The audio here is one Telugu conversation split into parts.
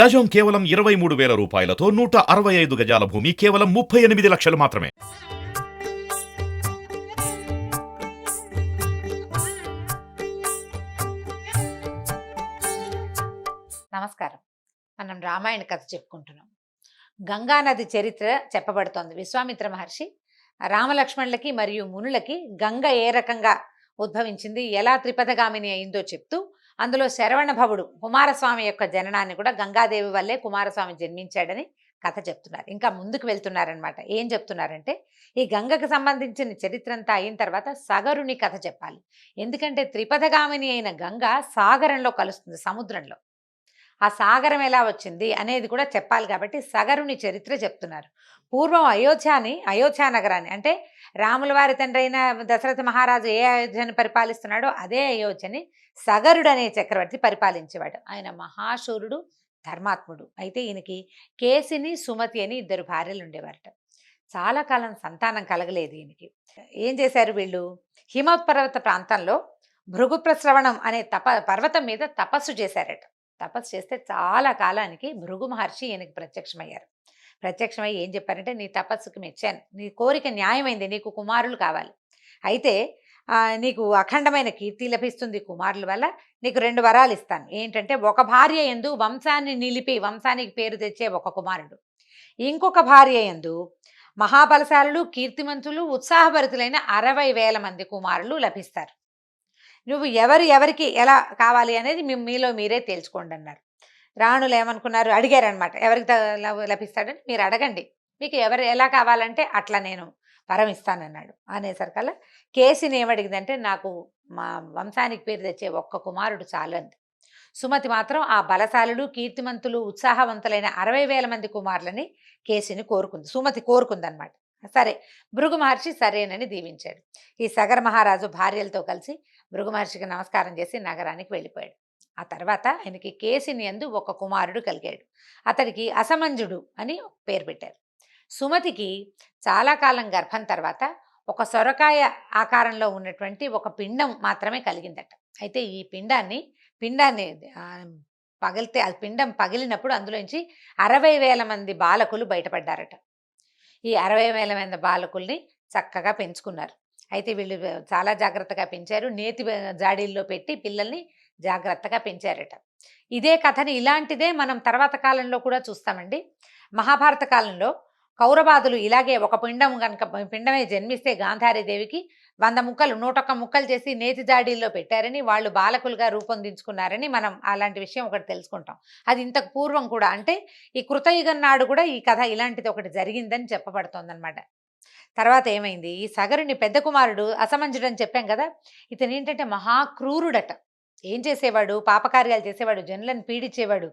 గజం కేవలం ఇరవై మూడు వేల రూపాయలతో నూట అరవై ఐదు గజాల భూమి కేవలం ముప్పై ఎనిమిది లక్షలు మాత్రమే. నమస్కారం. మనం రామాయణ కథ చెప్పుకుంటున్నాం. గంగానది చరిత్ర చెప్పబడుతోంది. విశ్వామిత్ర మహర్షి రామలక్ష్మణులకి మరియు మునులకి గంగ ఏ రకంగా ఉద్భవించింది ఎలా త్రిపథగామిని అయిందో చెప్తూ అందులో శరవణభవుడు కుమారస్వామి యొక్క జననాన్ని కూడా గంగాదేవి వల్లే కుమారస్వామి జన్మించాడని కథ చెప్తున్నారు. ఇంకా ముందుకు వెళ్తున్నారనమాట ఏం చెప్తున్నారంటే ఈ గంగకు సంబంధించిన చరిత్ర అంతా అయిన తర్వాత సగరుని కథ చెప్పాలి. ఎందుకంటే త్రిపథగామిని అయిన గంగ సాగరంలో కలుస్తుంది సముద్రంలో. ఆ సాగరం ఎలా వచ్చింది అనేది కూడా చెప్పాలి కాబట్టి సగరుని చరిత్ర చెప్తున్నారు. పూర్వం అయోధ్యని అయోధ్య నగరాన్ని అంటే రాముల వారి తండ్రి అయిన దశరథ మహారాజు ఏ అయోధ్యని పరిపాలిస్తున్నాడో అదే అయోధ్యని సగరుడు అనే చక్రవర్తి పరిపాలించేవాడు. ఆయన మహాశూరుడు ధర్మాత్ముడు. అయితే ఈయనకి కేసిని సుమతి అని ఇద్దరు భార్యలు ఉండేవారట. చాలా కాలం సంతానం కలగలేదు ఈయనకి. ఏం చేశారు వీళ్ళు? హిమోత్పర్వత ప్రాంతంలో భృగుప్రశ్రవణం అనే తప పర్వతం మీద తపస్సు చేశారట. తపస్సు చేస్తే చాలా కాలానికి భృగు మహర్షి ఈయనకి ప్రత్యక్షమయ్యారు. ప్రత్యక్షమై ఏం చెప్పారంటే నీ తపస్సుకు మెచ్చాను నీ కోరిక న్యాయమైంది నీకు కుమారులు కావాలి. అయితే నీకు అఖండమైన కీర్తి లభిస్తుంది కుమారుల వల్ల నీకు రెండు వరాలు ఇస్తాను. ఏంటంటే ఒక భార్య ఎందు వంశాన్ని నిలిపి వంశానికి పేరు తెచ్చే ఒక కుమారుడు. ఇంకొక భార్య ఎందు మహాబలశాలులు కీర్తిమంతులు ఉత్సాహభరితులైన అరవై వేల మంది కుమారులు లభిస్తారు. నువ్వు ఎవరు ఎవరికి ఎలా కావాలి అనేది మీలో మీరే తేల్చుకోండి అన్నారు. రాణులు ఏమనుకున్నారు? అడిగారనమాట ఎవరికి లభిస్తాడని మీరు అడగండి. మీకు ఎవరు ఎలా కావాలంటే అట్లా నేను వరం ఇస్తానన్నాడు అనేసరికల్లా కేసుని ఏమడిగిందంటే నాకు మా వంశానికి పేరు తెచ్చే ఒక్క కుమారుడు చాలు సుమతి మాత్రం ఆ బలశాలుడు కీర్తిమంతులు ఉత్సాహవంతులైన అరవై వేల మంది కుమారులని కేసుని కోరుకుంది. సుమతి కోరుకుందనమాట సరే భృగు మహర్షి సరేనని దీవించాడు. ఈ సగర మహారాజు భార్యలతో కలిసి భృగుమహర్షికి నమస్కారం చేసి నగరానికి వెళ్ళిపోయాడు. ఆ తర్వాత ఆయనకి కేసిని ఎందు ఒక కుమారుడు కలిగాడు. అతడికి అసమంజుడు అని పేరు పెట్టారు. సుమతికి చాలా కాలం గర్భం తర్వాత ఒక సొరకాయ ఆకారంలో ఉన్నటువంటి ఒక పిండం మాత్రమే కలిగిందట. అయితే ఈ పిండాన్ని పిండాన్ని పగిలితే ఆ పిండం పగిలినప్పుడు అందులోంచి అరవై వేల మంది బాలకులు బయటపడ్డారట. ఈ అరవై వేల మంది బాలకుల్ని చక్కగా పెంచుకున్నారు. అయితే వీళ్ళు చాలా జాగ్రత్తగా పెంచారు. నేతి జాడీల్లో పెట్టి పిల్లల్ని జాగ్రత్తగా పెంచారట. ఇదే కథని ఇలాంటిదే మనం తర్వాత కాలంలో కూడా చూస్తామండి. మహాభారత కాలంలో కౌరవాదులు ఇలాగే ఒక పిండం కనుక పిండమే జన్మిస్తే గాంధారీదేవికి వంద ముక్కలు నూటొక్క ముక్కలు చేసి నేతి జాడీల్లో పెట్టారని వాళ్ళు బాలకులుగా రూపొందించుకున్నారని మనం అలాంటి విషయం ఒకటి తెలుసుకుంటాం. అది ఇంతకు పూర్వం కూడా అంటే ఈ కృతయుగం నాడు కూడా ఈ కథ ఇలాంటిది ఒకటి జరిగిందని చెప్పబడుతోందనమాట తర్వాత ఏమైంది? ఈ సగరుని పెద్ద కుమారుడు అసమంజుడు అని చెప్పాం కదా! ఇతను ఏంటంటే మహాక్రూరుడట. ఏం చేసేవాడు? పాపకార్యాలు చేసేవాడు. జనులను పీడించేవాడు.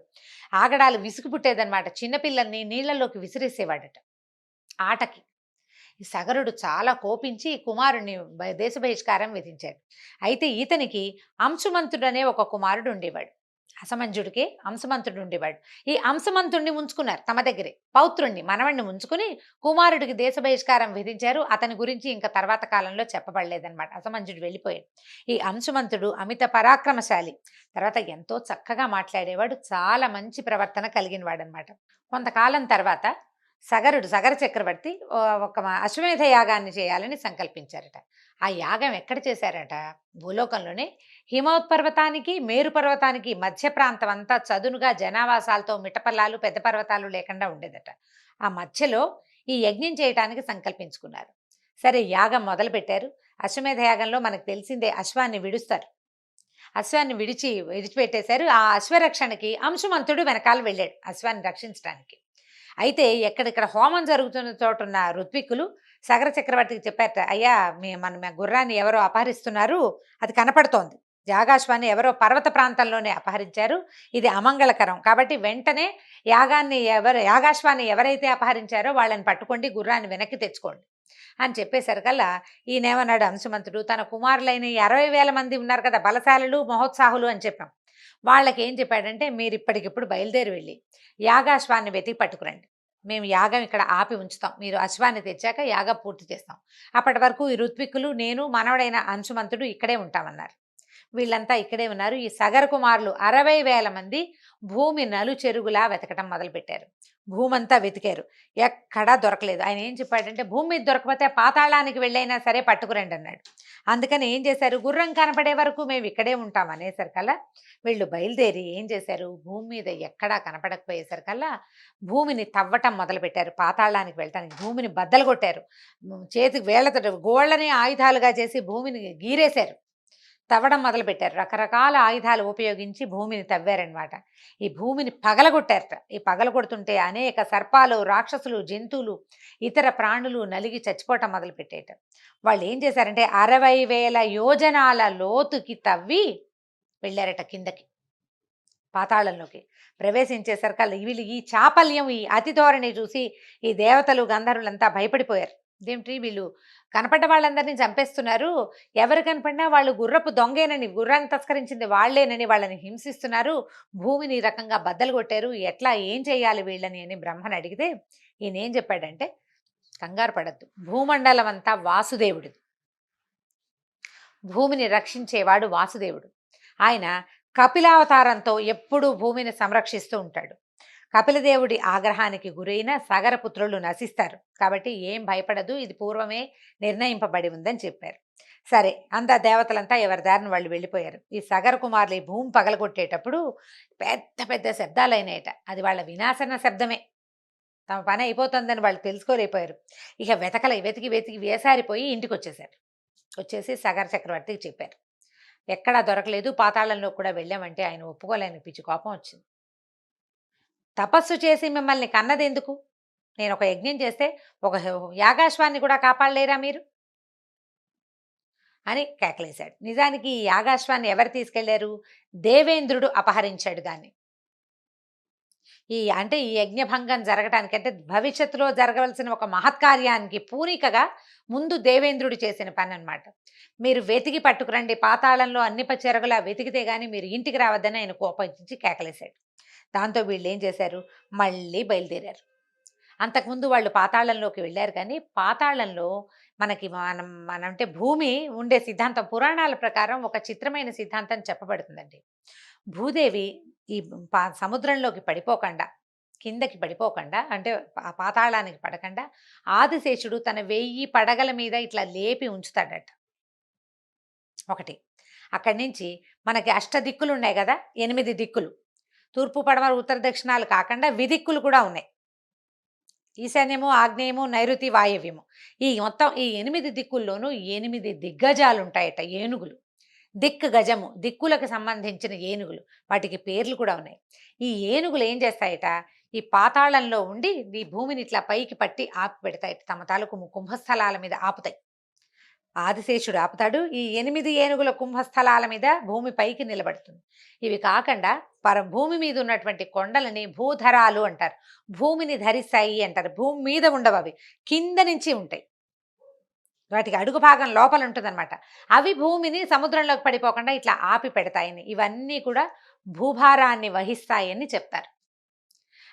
ఆగడాలు విసుగు పుట్టేదనమాట చిన్నపిల్లల్ని నీళ్ళలోకి విసిరేసేవాడట. ఆటకి. ఈ సగరుడు చాలా కోపించి కుమారుణ్ణి దేశ బహిష్కారం విధించాడు. అయితే ఇతనికి అంశుమంతుడు అనే ఒక కుమారుడు ఉండేవాడు. అసమంజుడికి అంశమంతుడు ఉండేవాడు ఈ అంశమంతుడిని ఉంచుకున్నారు తమ దగ్గరే. పౌత్రుణ్ణి మనవణ్ణి ఉంచుకుని కుమారుడికి దేశ బహిష్కారం విధించారు. అతని గురించి ఇంకా తర్వాత కాలంలో చెప్పబడలేదన్నమాట. అసమంజుడు వెళ్ళిపోయాడు. ఈ అంశమంతుడు అమిత పరాక్రమశాలి. తర్వాత ఎంతో చక్కగా మాట్లాడేవాడు. చాలా మంచి ప్రవర్తన కలిగిన వాడనమాట కొంతకాలం తర్వాత సగరుడు సగర చక్రవర్తి ఒక అశ్వమేధ యాగాన్ని చేయాలని సంకల్పించారట. ఆ యాగం ఎక్కడ చేశారట? భూలోకంలోనే. హిమోత్పర్వతానికి మేరు పర్వతానికి మధ్య ప్రాంతం అంతా చదునుగా జనావాసాలతో మిటపల్లాలు పెద్ద పర్వతాలు లేకుండా ఉండేదట. ఆ మధ్యలో ఈ యజ్ఞం చేయటానికి సంకల్పించుకున్నారు. సరే యాగం మొదలుపెట్టారు. అశ్వమేధ యాగంలో మనకు తెలిసిందే అశ్వాన్ని విడుస్తారు. అశ్వాన్ని విడిచి విడిచిపెట్టేశారు. ఆ అశ్వరక్షణకి అంశుమంతుడు వెనకాల వెళ్ళాడు అశ్వాన్ని రక్షించడానికి అయితే ఎక్కడిక్కడ హోమం జరుగుతున్న చోట ఉన్న ఋత్విక్కులు సగర చక్రవర్తికి చెప్పారట అయ్యా మీ మన గుర్రాన్ని ఎవరో అపహరిస్తున్నారు అది కనపడుతోంది. యాగాశ్వాన్ని ఎవరో పర్వత ప్రాంతంలోనే అపహరించారు. ఇది అమంగళకరం. కాబట్టి వెంటనే యాగాన్ని ఎవరు యాగాశ్వాన్ని ఎవరైతే అపహరించారో వాళ్ళని పట్టుకోండి గుర్రాన్ని వెనక్కి తెచ్చుకోండి. అని చెప్పేసరికల్లా ఈయనేమన్నాడు అంశమంతుడు తన కుమారులైన అరవై వేల మంది ఉన్నారు కదా బలశాలులు మహోత్సాహులు అని చెప్పాం. వాళ్ళకి ఏం చెప్పాడంటే మీరు ఇప్పటికిప్పుడు బయలుదేరి వెళ్ళి యాగాశ్వాన్ని వెతికి పట్టుకురండి. మేము యాగం ఇక్కడ ఆపి ఉంచుతాం. మీరు అశ్వాన్ని తెచ్చాక యాగం పూర్తి చేస్తాం. అప్పటి వరకు ఈ ఋత్విక్కులు నేను మనవడైన అంశుమంతుడు ఇక్కడే ఉంటామన్నారు. వీళ్ళంతా ఇక్కడే ఉన్నారు. ఈ సగర కుమారులు అరవై వేల మంది భూమి నలు చెరుగులా వెతకటం మొదలుపెట్టారు. భూమంతా వెతికారు. ఎక్కడా దొరకలేదు. ఆయన ఏం చెప్పాడంటే భూమి మీద దొరకపోతే పాతాళానికి వెళ్ళైనా సరే పట్టుకురండి అన్నాడు. అందుకని ఏం చేశారు? గుర్రం కనపడే వరకు మేము ఇక్కడే ఉంటాం అనేసరికల్లా వీళ్ళు బయలుదేరి ఏం చేశారు? భూమి మీద ఎక్కడా కనపడకపోయేసరికల్లా భూమిని తవ్వటం మొదలుపెట్టారు. పాతాళానికి వెళ్ళటానికి భూమిని బద్దలు కొట్టారు. చేతికి వేళ్ళతో గోళ్ళని ఆయుధాలుగా చేసి భూమిని గీరేశారు. తవ్వడం మొదలుపెట్టారు. రకరకాల ఆయుధాలు ఉపయోగించి భూమిని తవ్వారనమాట ఈ భూమిని పగలగొట్టారట. ఈ పగలగొడుతుంటే అనేక సర్పాలు రాక్షసులు జంతువులు ఇతర ప్రాణులు నలిగి చచ్చిపోవటం మొదలుపెట్టేట. వాళ్ళు ఏం చేశారంటే అరవై వేల యోజనాల లోతుకి తవ్వి వెళ్ళారట కిందకి పాతాళంలోకి. ప్రవేశించేసరికి వీళ్ళు ఈ చాపల్యం ఈ అతి ధోరణి చూసి ఈ దేవతలు గంధర్వులంతా భయపడిపోయారు. ఇదేమిటి వీళ్ళు కనపడ్డ వాళ్ళందరినీ చంపేస్తున్నారు? ఎవరు కనపడినా వాళ్ళు గుర్రపు దొంగేనని గుర్రాన్ని తస్కరించింది వాళ్ళేనని వాళ్ళని హింసిస్తున్నారు. భూమిని ఈ రకంగా బద్దలు కొట్టారు. ఎట్లా ఏం చేయాలి వీళ్ళని అని బ్రహ్మని అడిగితే ఈయన ఏం చెప్పాడంటే కంగారు పడద్దు. భూమండలం అంతా వాసుదేవుడిది. భూమిని రక్షించేవాడు వాసుదేవుడు. ఆయన కపిలావతారంతో ఎప్పుడూ భూమిని సంరక్షిస్తూ ఉంటాడు. కపిలదేవుడి ఆగ్రహానికి గురైన సగరపుత్రులు నశిస్తారు. కాబట్టి ఏం భయపడదు. ఇది పూర్వమే నిర్ణయింపబడి ఉందని చెప్పారు. సరే అంతా దేవతలంతా ఎవరి దారిని వాళ్ళు వెళ్ళిపోయారు. ఈ సగర కుమారులు ఈ భూమి పగలగొట్టేటప్పుడు పెద్ద పెద్ద శబ్దాలైనాయట అది వాళ్ళ వినాశన శబ్దమే. తమ పని అయిపోతుందని వాళ్ళు తెలుసుకోలేకపోయారు. ఇక వెతకల వెతికి వెతికి వేసారిపోయి ఇంటికి వచ్చేసారు వచ్చేసి సగర చక్రవర్తికి చెప్పారు. ఎక్కడా దొరకలేదు పాతాళంలో కూడా వెళ్ళామంటే ఆయన ఒప్పుకోలేని పిచ్చి కోపం వచ్చింది. తపస్సు చేసి మిమ్మల్ని కన్నది ఎందుకు నేను ఒక యజ్ఞం చేస్తే ఒక యాగాశ్వాన్ని కూడా కాపాడలేరా మీరు? అని కేకలేశాడు. నిజానికి ఈ యాగాశ్వాన్ని ఎవరు తీసుకెళ్ళారు? దేవేంద్రుడు అపహరించాడు దాన్ని. ఈ అంటే ఈ యజ్ఞభంగం జరగటానికి అంటే భవిష్యత్తులో జరగవలసిన ఒక మహత్కార్యానికి పూనికగా ముందు దేవేంద్రుడు చేసిన పని అనమాట మీరు వెతికి పట్టుకురండి పాతాళంలో అన్ని పచ్చెరగులా వెతికితే కానీ మీరు ఇంటికి రావద్దని ఆయన కోపించి కేకలేశాడు. దాంతో వీళ్ళు ఏం చేశారు? మళ్ళీ బయలుదేరారు. అంతకుముందు వాళ్ళు పాతాళంలోకి వెళ్ళారు కానీ పాతాళంలో మనకి మనం మన అంటే భూమి ఉండే సిద్ధాంతం పురాణాల ప్రకారం ఒక చిత్రమైన సిద్ధాంతం చెప్పబడుతుందండి. భూదేవి ఈ పా సముద్రంలోకి పడిపోకుండా కిందకి పడిపోకుండా అంటే పాతాళానికి పడకుండా ఆదిశేషుడు తన వెయ్యి పడగల మీద ఇట్లా లేపి ఉంచుతాడట. ఒకటి. అక్కడి నుంచి మనకి అష్ట దిక్కులు ఉన్నాయి కదా ఎనిమిది దిక్కులు. తూర్పు పడమర ఉత్తర దక్షిణాలు కాకుండా విదిక్కులు కూడా ఉన్నాయి. ఈశాన్యము ఆగ్నేయము నైరుతి వాయవ్యము. ఈ మొత్తం ఈ ఎనిమిది దిక్కుల్లోనూ ఎనిమిది దిగ్గజాలు ఉంటాయట ఏనుగులు. దిక్కు గజము దిక్కులకు సంబంధించిన ఏనుగులు. వాటికి పేర్లు కూడా ఉన్నాయి. ఈ ఏనుగులు ఏం చేస్తాయట? ఈ పాతాళంలో ఉండి ఈ భూమిని ఇట్లా పైకి పట్టి ఆపి పెడతాయి తమ తాలూకు కుంభస్థలాల మీద ఆపుతాయి. ఆదిశేషుడు ఆపుతాడు. ఈ ఎనిమిది ఏనుగుల కుంభస్థలాల మీద భూమి పైకి నిలబడుతుంది. ఇవి కాకుండా పర భూమి మీద ఉన్నటువంటి కొండలని భూధరాలు అంటారు. భూమిని ధరిస్తాయి అంటారు. భూమి మీద ఉండవు అవి. కింద నుంచి ఉంటాయి. వాటికి అడుగు భాగం లోపల ఉంటుందన్నమాట. అవి భూమిని సముద్రంలోకి పడిపోకుండా ఇట్లా ఆపి పెడతాయని. ఇవన్నీ కూడా భూభారాన్ని వహిస్తాయని చెప్తారు.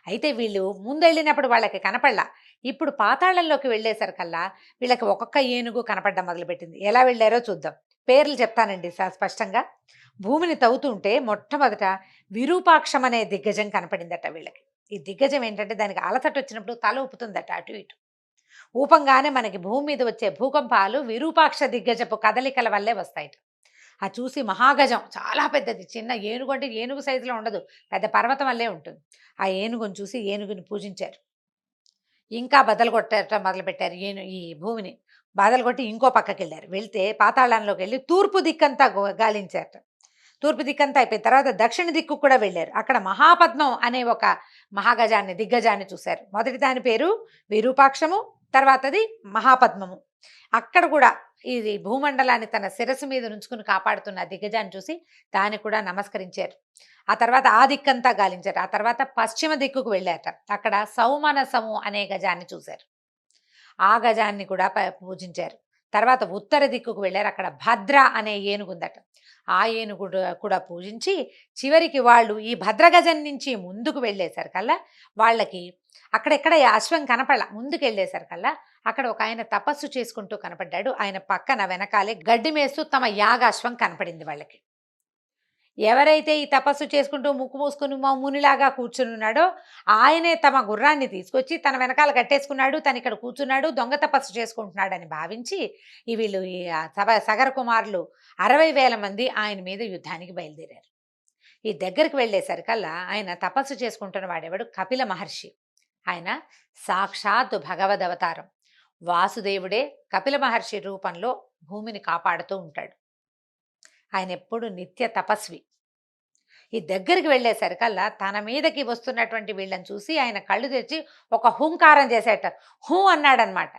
అయితే వీళ్ళు ముందెళ్ళినప్పుడు వాళ్ళకి కనపడలా. ఇప్పుడు పాతాళంలోకి వెళ్ళేసరికల్లా వీళ్ళకి ఒక్కొక్క ఏనుగు కనపడడం మొదలుపెట్టింది. ఎలా వెళ్ళారో చూద్దాం. పేర్లు చెప్తానండి స- స్పష్టంగా. భూమిని తవ్వుతుంటే మొట్టమొదట విరూపాక్షం అనే దిగ్గజం కనపడిందట వీళ్ళకి. ఈ దిగ్గజం ఏంటంటే దానికి అలసట వచ్చినప్పుడు తల ఊపుతుందట అటు ఇటు. ఊపంగానే మనకి భూమి మీద వచ్చే భూకంపాలు విరూపాక్ష దిగ్గజపు కదలికల వల్లే వస్తాయి ఆ చూసి మహాగజం చాలా పెద్దది. చిన్న ఏనుగు అంటే ఏనుగు సైజులో ఉండదు. పెద్ద పర్వతం వల్లే ఉంటుంది. ఆ ఏనుగుని చూసి ఏనుగుని పూజించారు. ఇంకా బదలు కొట్టడం మొదలుపెట్టారు ఏను ఈ భూమిని. బదలు కొట్టి ఇంకో పక్కకి వెళ్ళారు వెళ్తే పాతాళంలోకి వెళ్ళి తూర్పు దిక్కంతా గాలించారట. తూర్పు దిక్కంతా అయిపోయిన తర్వాత దక్షిణ దిక్కు కూడా వెళ్ళారు. అక్కడ మహాపద్మం అనే ఒక మహాగజాన్ని దిగ్గజాన్ని చూశారు. మొదటి దాని పేరు విరూపాక్షము తర్వాతది మహాపద్మము. అక్కడ కూడా ఇది భూమండలాన్ని తన శిరస్సు మీద నుంచుకుని కాపాడుతున్న దిగ్గజాన్ని చూసి దాన్ని కూడా నమస్కరించారు. ఆ తర్వాత ఆ దిక్కంతా గాలించారు. ఆ తర్వాత పశ్చిమ దిక్కుకు వెళ్ళారట. అక్కడ సౌమనసము అనే గజాన్ని చూశారు. ఆ గజాన్ని కూడా ప- పూజించారు. తర్వాత ఉత్తర దిక్కుకు వెళ్ళారు. అక్కడ భద్ర అనే ఏనుగు ఉందట. ఆ ఏనుగు కూడా పూజించి చివరికి వాళ్ళు ఈ భద్రగజం నుంచి ముందుకు వెళ్ళేసరికల్లా వాళ్ళకి అక్కడెక్కడ ఈ అశ్వం కనపడ ముందుకు వెళ్ళేసరికల్లా అక్కడ ఒక ఆయన తపస్సు చేసుకుంటూ కనపడ్డాడు. ఆయన పక్కన వెనకాలే గడ్డి మేస్తూ తమ యాగాశ్వం కనపడింది వాళ్ళకి. ఎవరైతే ఈ తపస్సు చేసుకుంటూ ముక్కు మూసుకుని మా మునిలాగా కూర్చుని ఉన్నాడో ఆయనే తమ గుర్రాన్ని తీసుకొచ్చి తన వెనకాల కట్టేసుకున్నాడు తను ఇక్కడ కూర్చున్నాడు దొంగ తపస్సు చేసుకుంటున్నాడని భావించి ఈ వీళ్ళు ఈ సభ సగర కుమారులు అరవై వేల మంది ఆయన మీద యుద్ధానికి బయలుదేరారు. ఈ దగ్గరికి వెళ్ళేసరికల్లా ఆయన తపస్సు చేసుకుంటున్న వాడెవడు? కపిల మహర్షి. ఆయన సాక్షాత్ భగవద్ అవతారం. వాసుదేవుడే కపిల మహర్షి రూపంలో భూమిని కాపాడుతూ ఉంటాడు. ఆయన ఎప్పుడు నిత్య తపస్వి. ఈ దగ్గరికి వెళ్ళేసరికల్లా తన మీదకి వస్తున్నటువంటి వీళ్ళని చూసి ఆయన కళ్ళు తెచ్చి ఒక హుంకారం చేసేట. హూ అన్నాడనమాట.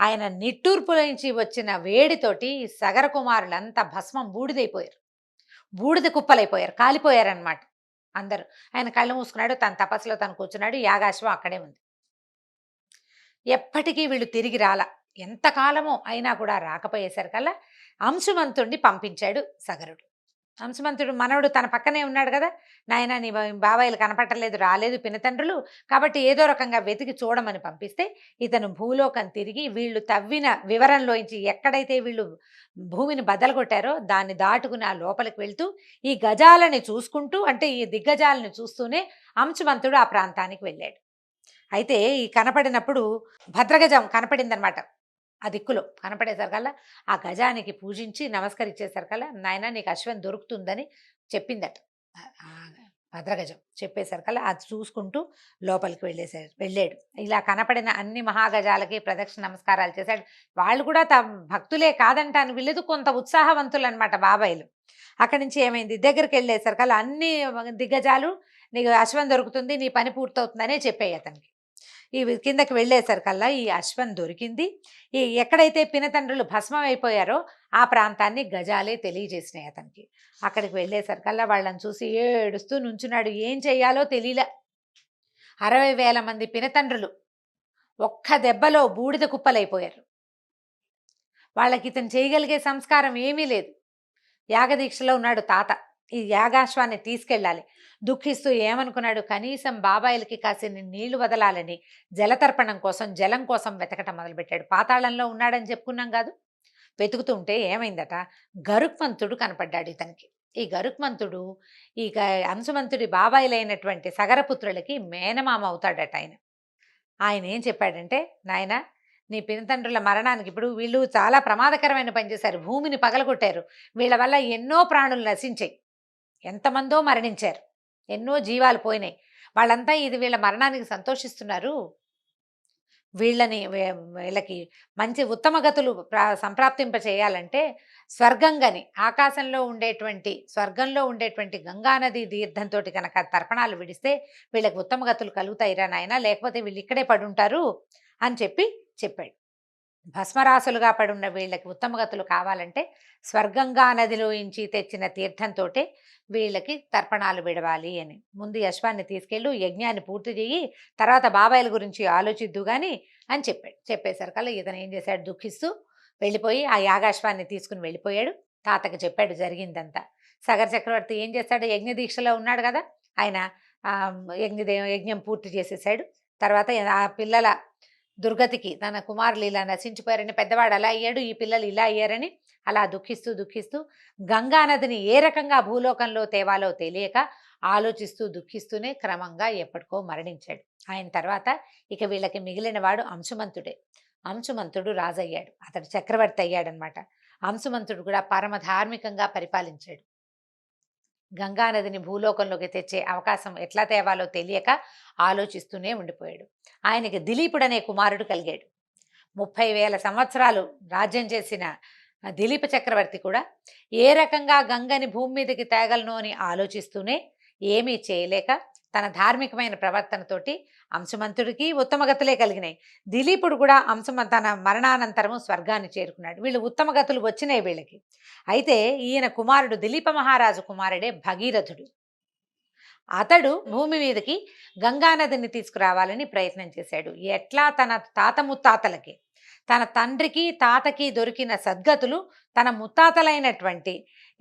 ఆయన నిట్టూర్పుల నుంచి వచ్చిన వేడితోటి సగర కుమారులంతా భస్మం బూడిదైపోయారు. బూడిద కుప్పలైపోయారు కాలిపోయారనమాట. అందరూ. ఆయన కళ్ళు మూసుకున్నాడు తన తపస్సులో తను కూర్చున్నాడు యాగాశ్వం అక్కడే ఉంది. ఎప్పటికీ వీళ్ళు తిరిగి రాల. ఎంతకాలమో అయినా కూడా రాకపోయేసరికల్లా అంశుమంతుణ్ణి పంపించాడు సగరుడు. హంసమంతుడు మనవడు తన పక్కనే ఉన్నాడు కదా! నాయన నీ బాబాయిలు కనపట్టలేదు రాలేదు పినతండ్రులు. కాబట్టి ఏదో రకంగా వెతికి చూడమని పంపిస్తే ఇతను భూలోకం తిరిగి వీళ్ళు తవ్విన వివరంలోంచి ఎక్కడైతే వీళ్ళు భూమిని బదలగొట్టారో దాన్ని దాటుకుని ఆ లోపలికి వెళ్తూ ఈ గజాలని చూసుకుంటూ అంటే ఈ దిగ్గజాలని చూస్తూనే హంసమంతుడు ఆ ప్రాంతానికి వెళ్ళాడు. అయితే ఈ కనపడినప్పుడు భద్రగజం కనపడిందనమాట. ఆ దిక్కులో కనపడేసరికల్లా ఆ గజానికి పూజించి నమస్కరించేసరికల్లా నాయన నీకు అశ్వం దొరుకుతుందని చెప్పిందట. భద్రగజం చెప్పేసరికల్లా అది చూసుకుంటూ లోపలికి వెళ్ళేసాడు వెళ్ళాడు. ఇలా కనపడిన అన్ని మహాగజాలకి ప్రదక్షిణ నమస్కారాలు చేశాడు. వాళ్ళు కూడా తమ భక్తులే కాదంటాను వీళ్ళదు కొంత ఉత్సాహవంతులు అనమాట బాబాయిలు. అక్కడి నుంచి ఏమైంది? దగ్గరికి వెళ్ళేసరికల్లా అన్ని దిగ్గజాలు నీకు అశ్వం దొరుకుతుంది నీ పని పూర్తవుతుందనే చెప్పాయి అతనికి. ఈ కిందకి వెళ్ళేసరికల్లా ఈ అశ్వం దొరికింది. ఈ ఎక్కడైతే పినతండ్రులు భస్మం అయిపోయారో ఆ ప్రాంతాన్ని గజాలే తెలియజేసినాయి అతనికి. అక్కడికి వెళ్ళేసరికల్లా వాళ్ళని చూసి ఏడుస్తూ నుంచున్నాడు. ఏం చెయ్యాలో తెలియలే అరవై వేల మంది పినతండ్రులు ఒక్క దెబ్బలో బూడిద కుప్పలైపోయారు. వాళ్ళకి ఇతను చేయగలిగే సంస్కారం ఏమీ లేదు. యాగదీక్షలో ఉన్నాడు తాత. ఈ యాగాశ్వాన్ని తీసుకెళ్ళాలి. దుఃఖిస్తూ ఏమనుకున్నాడు? కనీసం బాబాయిలకి కాసిన నీళ్ళు వదలాలని జలతర్పణం కోసం జలం కోసం వెతకటం మొదలుపెట్టాడు. పాతాళంలో ఉన్నాడని చెప్పుకున్నాం కాదు? వెతుకుతుంటే ఏమైందట? గరుక్మంతుడు కనపడ్డాడు ఇతనికి. ఈ గరుక్మంతుడు ఈ గ- అంశుమంతుడి బాబాయిలైనటువంటి సగరపుత్రులకి మేనమామ అవుతాడట ఆయన. ఆయన ఏం చెప్పాడంటే నాయన నీ పినతండ్రుల మరణానికి ఇప్పుడు వీళ్ళు చాలా ప్రమాదకరమైన పని చేశారు. భూమిని పగలగొట్టారు. వీళ్ళ వల్ల ఎన్నో ప్రాణులు నశించాయి. ఎంతమందో మరణించారు. ఎన్నో జీవాలు పోయినాయి. వాళ్ళంతా ఇది వీళ్ళ మరణానికి సంతోషిస్తున్నారు. వీళ్ళని వీళ్ళకి మంచి ఉత్తమ గతులు ప్రా సంప్రాప్తింప చేయాలంటే స్వర్గంగని ఆకాశంలో ఉండేటువంటి స్వర్గంలో ఉండేటువంటి గంగానది తీర్థంతో కనుక తర్పణాలు విడిస్తే వీళ్ళకి ఉత్తమ గతులు కలుగుతాయిరా నాయన? లేకపోతే వీళ్ళు ఇక్కడే పడుంటారు? అని చెప్పి చెప్పాడు. భస్మరాసులుగా పడున్న వీళ్ళకి ఉత్తమగతులు కావాలంటే స్వర్గంగా నదిలో తెచ్చిన తీర్థంతో వీళ్ళకి తర్పణాలు విడవాలి అని. ముందు యశ్వాన్ని తీసుకెళ్ళు యజ్ఞాన్ని పూర్తి చేయి తర్వాత బాబాయిల గురించి ఆలోచిద్దు గాని అని చెప్పాడు. చెప్పేసరికల్లా ఇతను ఏం చేశాడు? దుఃఖిస్తూ వెళ్ళిపోయి ఆ యాగాశ్వాన్ని తీసుకుని వెళ్ళిపోయాడు. తాతకి చెప్పాడు జరిగిందంతా. సగర చక్రవర్తి ఏం చేస్తాడు? యజ్ఞ దీక్షలో ఉన్నాడు కదా! ఆయన యజ్ఞ యజ్ఞం పూర్తి చేసేసాడు. తర్వాత ఆ పిల్లల దుర్గతికి తన కుమారులు ఇలా నశించిపోయారని పెద్దవాడు అలా అయ్యాడు ఈ పిల్లలు ఇలా అయ్యారని అలా దుఃఖిస్తూ దుఃఖిస్తూ గంగా నదిని ఏ రకంగా భూలోకంలో తేవాలో తెలియక ఆలోచిస్తూ దుఃఖిస్తూనే క్రమంగా ఎప్పటికో మరణించాడు. ఆయన తర్వాత ఇక వీళ్ళకి మిగిలిన వాడు అంశుమంతుడే. అంశుమంతుడు రాజయ్యాడు. అతడు చక్రవర్తి అయ్యాడనమాట అంశుమంతుడు కూడా పరమ ధార్మికంగా పరిపాలించాడు. గంగానదిని భూలోకంలోకి తెచ్చే అవకాశం ఎట్లా తేవాలో తెలియక ఆలోచిస్తూనే ఉండిపోయాడు. ఆయనకి దిలీపుడనే కుమారుడు కలిగాడు. ముప్పై వేల సంవత్సరాలు రాజ్యం చేసిన దిలీప చక్రవర్తి కూడా ఏ రకంగా గంగని భూమి మీదకి తేగలను అని ఆలోచిస్తూనే ఏమీ చేయలేక తన ధార్మికమైన ప్రవర్తనతోటి అంశమంతుడికి ఉత్తమగతులే కలిగినాయి. దిలీపుడు కూడా అంశమ తన మరణానంతరము స్వర్గాన్ని చేరుకున్నాడు. వీళ్ళు ఉత్తమగతులు వచ్చినాయి వీళ్ళకి. అయితే ఈయన కుమారుడు దిలీప మహారాజు కుమారుడే భగీరథుడు. అతడు భూమి మీదకి గంగానదిని తీసుకురావాలని ప్రయత్నం చేశాడు. ఎట్లా? తన తాత ముత్తాతలకి. తన తండ్రికి తాతకి దొరికిన సద్గతులు తన ముత్తాతలైనటువంటి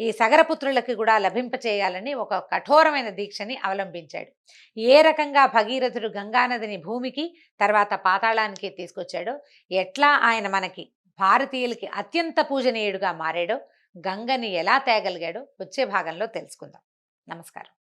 ఈ సగరపుత్రులకి కూడా లభింపచేయాలని ఒక కఠోరమైన దీక్షని అవలంబించాడు. ఏ రకంగా భగీరథుడు గంగానదిని భూమికి తర్వాత పాతాళానికి తీసుకొచ్చాడో ఎట్లా ఆయన మనకి భారతీయులకి అత్యంత పూజనీయుడుగా మారాడో గంగని ఎలా తేగలిగాడో వచ్చే భాగంలో తెలుసుకుందాం. నమస్కారం.